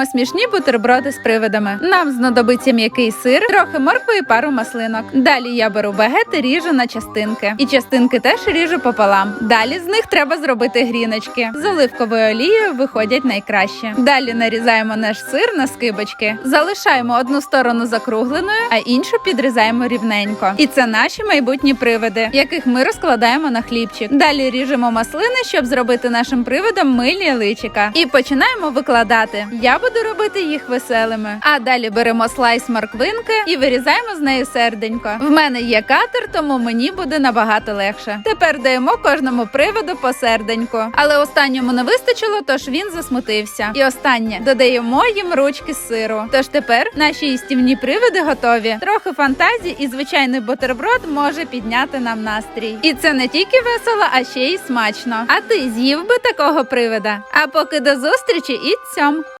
Робимо смішні бутерброди з привидами. Нам знадобиться м'який сир, трохи моркви і пару маслинок. Далі я беру багет і ріжу на частинки. І частинки теж ріжу пополам. Далі з них треба зробити гріночки. З оливковою олією виходять найкраще. Далі нарізаємо наш сир на скибочки. Залишаємо одну сторону закругленою, а іншу підрізаємо рівненько. І це наші майбутні привиди, яких ми розкладаємо на хлібчик. Далі ріжемо маслини, щоб зробити нашим привидам милі личика. І починаємо викладати. Я буду робити їх веселими. А далі беремо слайс морквинки і вирізаємо з нею серденько. В мене є катер, тому мені буде набагато легше. Тепер даємо кожному привиду по серденьку. Але останньому не вистачило, тож він засмутився. І останнє додаємо їм ручки з сиру. Тож тепер наші їстівні привиди готові. Трохи фантазії і звичайний бутерброд може підняти нам настрій. І це не тільки весело, а ще й смачно. А ти з'їв би такого привида? А поки до зустрічі і цьом!